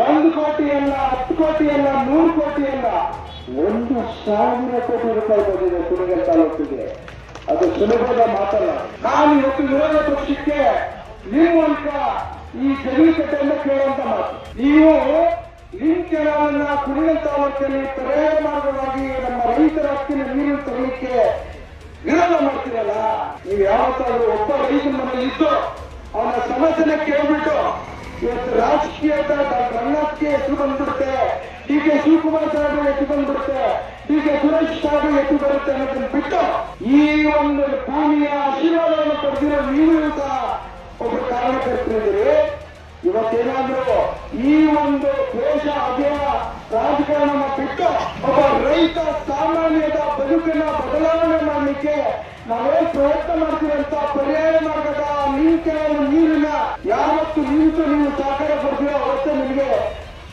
ಒಂದು ಕೋಟಿಯಲ್ಲ, ಹತ್ತು ಕೋಟಿಯಲ್ಲ ನೂರು ಕೋಟಿ ಅಲ್ಲ ಒಂದು ಸಾವಿರ ಕೋಟಿ ರೂಪಾಯಿ ಬಂದಿದೆ ಕುಣಿಗಲ್ ತಾಲೂಕಿಗೆ. ಅದು ಸುಲಭದ ಮಾತಲ್ಲ. ನಾನು ಇವತ್ತು ವಿರೋಧ ಪಕ್ಷಕ್ಕೆ ನಿಮ್ಮ ಮೂಲಕ ಈ ಜಮೀಕಟ್ಟೆಯನ್ನು ಕೇಳುವಂತ ಮಾತು. ನೀವು ನಿಮ್ ಕೆಲವನ್ನ ಕುಣಿಗಲ್ ತಾಲೂಕಿನಲ್ಲಿ ತಡೆಯ ಮಾರ್ಗವಾಗಿ ನಮ್ಮ ರೈತರ ಹಕ್ಕಿನ ನೀರು ತರಲಿಕ್ಕೆ ವಿರೋಧ ಮಾಡ್ತೀರಲ್ಲ? ನೀವು ಯಾವತ್ತಾದ್ರೂ ಒಬ್ಬ ರೈತನ ಮನೆಯಲ್ಲಿ ಇದ್ದು ಅವನ ಸಮಸ್ಯೆನ ಕೇಳ್ಬಿಟ್ಟು ಇವತ್ತು ರಾಜಕೀಯದ ಬಣ್ಣಕ್ಕೆ ಎತ್ತು ಬಂದ್ಬಿಡುತ್ತೆ. ಡಿ ಕೆ ಶಿವಕುಮಾರ್ ಸಾಹೇಬ್ ಎತ್ತು ಬಂದ್ಬಿಡುತ್ತೆ. ಡಿ ಸುರೇಶ್ ಸಾಹೇಬ್ ಎತ್ತು ಬರುತ್ತೆ ಅನ್ನೋದನ್ನ ಬಿಟ್ಟು ಈ ಒಂದು ಭೂಮಿಯ ಆಶೀರ್ವಾದವನ್ನು ಪಡೆದಿರೋ ನೀವು ಸಹ ಒಬ್ಬ ಕಾರಣಕರ್ತರಿದ್ದೀರಿ ಇವತ್ತೇನಾದ್ರೂ ಈ ಒಂದು ದೇಶ ಅಭಿಯ ರಾಜಕಾರಣ ಬಿಟ್ಟು ಒಬ್ಬ ರೈತ ಸಾಮಾನ್ಯದ ಬದುಕನ್ನ ಬದಲಾವಣೆ ಮಾಡಲಿಕ್ಕೆ ನಾವೇ ಪ್ರಯತ್ನ ಮಾಡ್ತೀವಂತ ಪರ್ಯಾಯ ಮಾರ್ಗದ ನೀರಿನ ಯಾವತ್ತು ನಿಮಿಷ ನೀವು ಸಹಕಾರ ಕೊಡ್ತೀರೋ ಅವತ್ತೇ ನಿಮಗೆ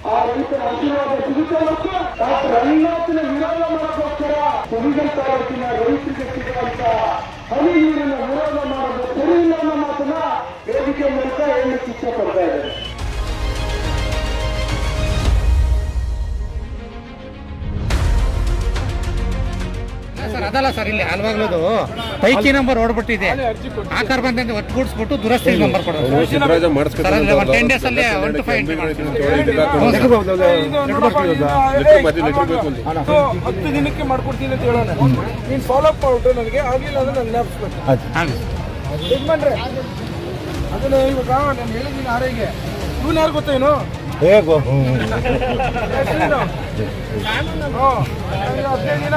ಆ ರೈತರ ಆಶೀರ್ವಾದ ಸಿಗುತ್ತೆ ಮತ್ತು ಡಾಕ್ಟರ್ ರಂಗನಾಥನ ವಿರೋಧ ಮಾಡೋಕ್ಕೋಸ್ಕರ ಕುರಿಗಲ್ ತಾಲೂಕಿನ ರೈತರಿಗೆ ಸಿಗುವಂತ ಹನಿ ನೀರಿನ ವಿರೋಧ ಮಾಡೋದು ಸರಿ ಇಲ್ಲ ಅನ್ನೋ ಮಾತನ್ನ ವೇದಿಕೆ ಮೂಲಕ ಹೇಳಲಿಕ್ಕೆ ಇಚ್ಛೆ ಸರ್ ಅದಲ್ಲ ಸರ್ ಇಲ್ಲಿ ಹಲ್ವಾಗ್ಲದು ಪೈಕಿ ನಂಬರ್ ಓಡ್ಬಿಟ್ಟಿದೆ. ಆಕಾರ ಬಂದಂತೆ ಒಟ್ಟುಗೂಡಿಸ್ಬಿಟ್ಟು ದುರಸ್ತಿ ನಂಬರ್ ಕೊಡೋದು. ಸರ್ ಅಂದ್ರೆ ಒಂದು ಟೆನ್ ಡೇಸ್ ಅಲ್ಲಿ ಒನ್ ಟು ಫೈವ್ ಹತ್ತು ದಿನಕ್ಕೆ ಮಾಡ್ಕೊಡ್ತೀನಿ ಅಂತ ಹೇಳೋಣ. ನೀನು ಫಾಲೋ ಅಪ್ ಮಾಡ್ಬಿಟ್ಟು ನನಗೆ ಆಗಿಲ್ಲ ಅಂದ್ರೆ ನನ್ನ ಜ್ಞಾಪಿಸ್ಬೇಕು ಯಜಮಾನ್ರೆ ಅದನ್ನ ಇವಾಗ ನಾನು ಹೇಳಿದ್ದೀನಿ ಆರೆಗೆ. ಇವನು ಯಾರು ಗೊತ್ತೇನು ಹದಿನೈದು ದಿನ